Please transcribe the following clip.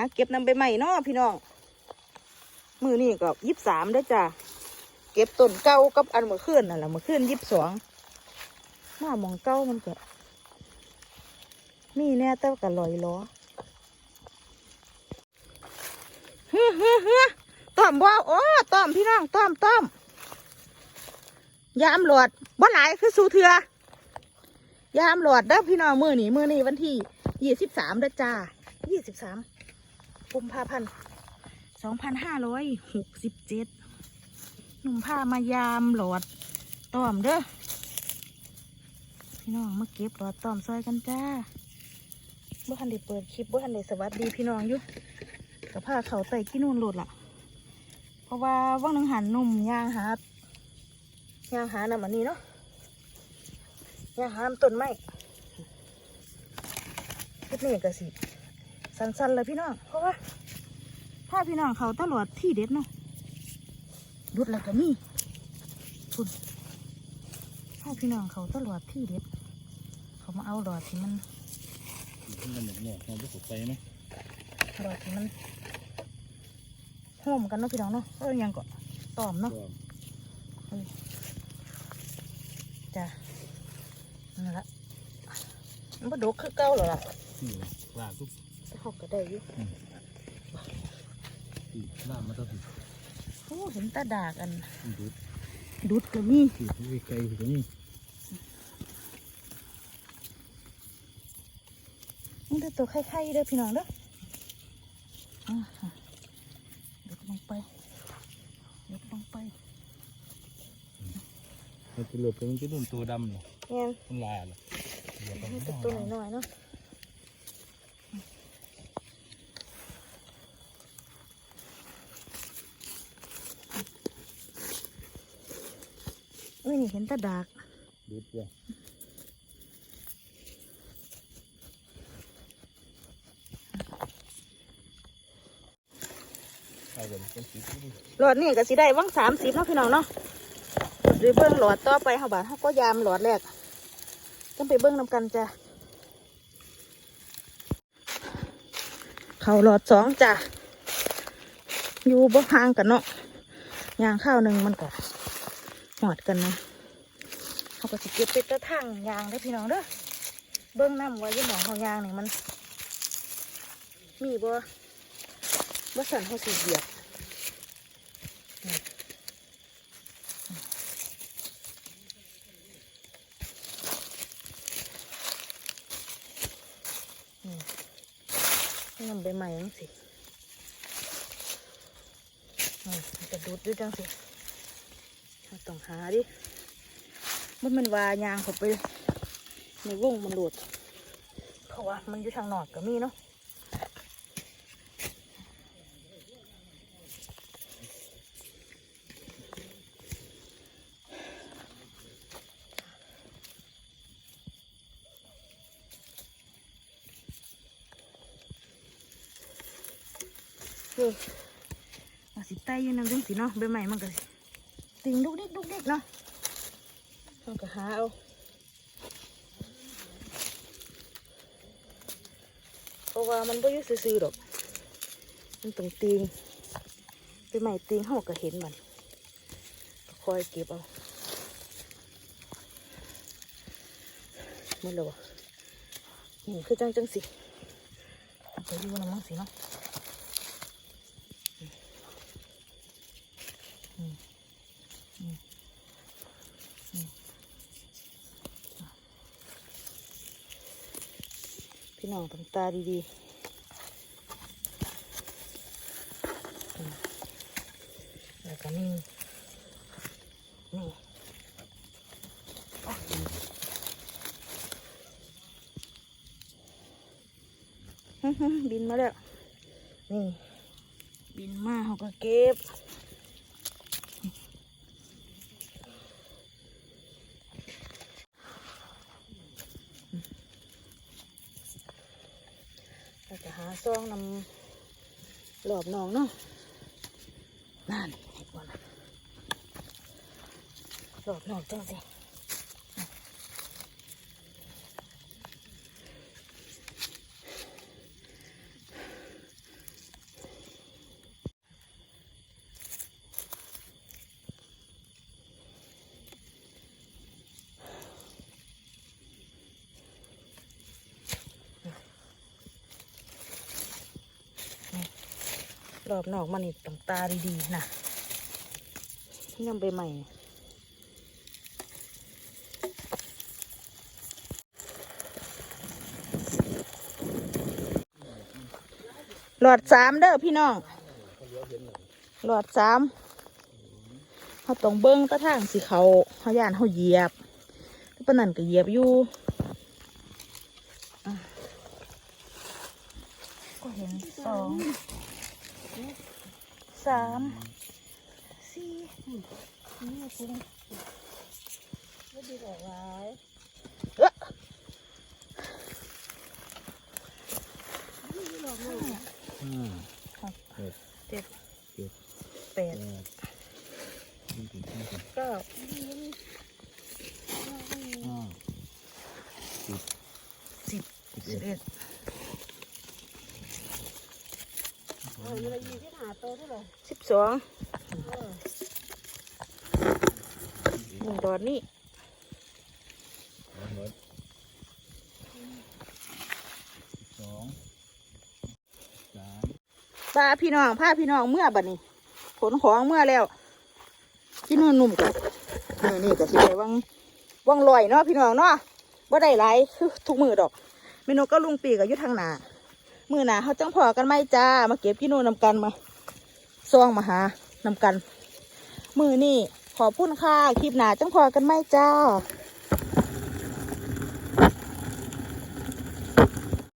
าเก็บนำไปใหม่เนาะพี่น้องมือนี่ก็ยี่สิบสามได้จ้ะเก็บต้นเก้ากับอันเมื่อคืนนั่นแหละเมื่อคืนยี่สิบสองมาหมองเก้ามันก็มีแน่แต่ก็ลอยล้อเฮ้เฮ้เฮ้ต้อมบ่โอ้ต้อมพี่น้องต้อมต้อมยามหลอดบ่หลายคือสูเถือยามหลอดเด้อพี่น้องมือนี่มือนี่วันที่ยี่สิบสามเด้อจ้ายี่สิบสาม กุมภาพันธ์สองพันห้าร้อยหกสิบเจ็ดหนุ่มผ้ามายามหลอดต้อมเด้อพี่น้องมาเก็บหลอดต้อมซอยกันจ้าบ่ทันได้เปิดคลิปบ่ทันได้สวัสดีพี่น้องอยู่กับผ้าเขาใส่ที่นู่นโหลดล่ะ เพราะว่าว่างหนึงหันหนุ่มย่างหาย่างหาน้ำอันนี้เนาะย่างหาน้ำต้นไม้คลิปนี้ก็สิ สั้นๆเลยพี่น้องเพราะว่าถ้าพี่น้องเขาตลอดที่เด็ดเนาะดุดแล้วก็มีคุณถ้าพี่น้องเขาตลอดที่เด็ด เขามาเอาหลอดที่มันมันหนวกเราจะสดใจไหมหลอดที่มันโฮมกันเนาะพี่น้องเนาะเออยังก็ตอมเนาะจ้ะนั่นละมันบ่ดกคือเก่าหรอล่ะนี่เลยลากทุก เขาก็ได้อยู่ทีลากมาตั้งทีโอ้เห็นตาดากอันดูดดุดก็มีทีที่ไกลๆตรงนี้มันจะตัวไข่ๆเด้อพี่น้องเด้ออ่าฮะดุดลงไปดุดลงไปมันจะหลบไปมันจะโดนตัวดำเนี่ยเนี่ยมันลายเลยเดี๋ยวต้องมันจะตัวหน่อยๆเนาะ อุ้ยนี่เห็นตาดากดูดเลยไปเลยเป็นสีที่หลอดนี่ก็สิได้วังสามสิบเนาะพี่น้องเนาะหรือเบิ้งหลอดต่อไปเฮาบาดเฮาก็ยามหลอดแรกต้องไปเบิ้งนำกันจ้ะเขาหลอดสองจ้ะอยู่บ่ห่างกันเนาะยางข้าวหนึ่งมันก็ หอดกันนะเขาก็สิเก็บไปตะทังยางเด้พี่น้องเด้อเบิ้งน้ำไว้ยี่หมองเขายางนี่มัน มีบ่บ่สันเขาสิเหยียบนำไปใหม่จังสิอ่ามันจะดูดด้วยจังสิ ต้องหาดิมันมันวายางเขาไปในวงมันหลุดเพราะว่ามันอยู่ทางนอกก็มีเนาะคืออาสิไตอยู่นั่นจังสิเนาะใบใหม่มันก็ ติงดุกดิกดุกดิกเนาะมันก็หาเอาเพราะว่ามันไม่ยู่ซื่อๆดอก มันต้องตีงใบใหม่ตีงเขาก็เห็นมันคอยเก็บเอามันเลยวะนี่คือจังจังสิมันก็อยู่นะมั้งสิเนาะ พี่ น้องต้งตาดีๆแล้วก็นี่ นี่บินมาแล้ว นี่ บินมาเขาก็เก็บ เราจะหาซ องนำหลอบนองเนาะนั่นเห็นบ่นะหลอบนองจังสิ รอบนอกมันนี่ต้องตาดีๆนะยังไปใหม่หลอดสามเด้อพี่น้องหลอดสามเขาต้องเบิ้งตะทางสิเขาเขาย่านเขาเหยียบปานนันก็เหยียบอยู่อะก็เห็นสอง สามสี่นี่คุณไม่ดีหรอกไรเอ๊ะอืมเจ็ดเจ็ดแปดแปดนี่ถึงนี่ถึงเก้าห้า สิบ สิบ สิบ เอ็ด เอ็ด เออมันยิงที่หาโตเท่าไหร่ สิบสองหนึ่งดอนนี่เอาหมดสองสามพาพี่น้องพาพี่น้องเมื่อบัดนี้ขนของเมื่อแล้วพี่นุ่นนุ่มกันนี่นี่ก็สิได้วังวังลอยเนาะพี่น้องเนาะว่าได้หลายคือทุกมือดอกเมนูก็ลุงปีกับยุทธทางหนามือหนาเขาจังพอกันไหมจ้ามาเก็บพี่นุ่นนำกันมา ซองมาหานำกัน มือนี่ขอบคุณค่ะคลิปหนาจังพอกันไหมจ้า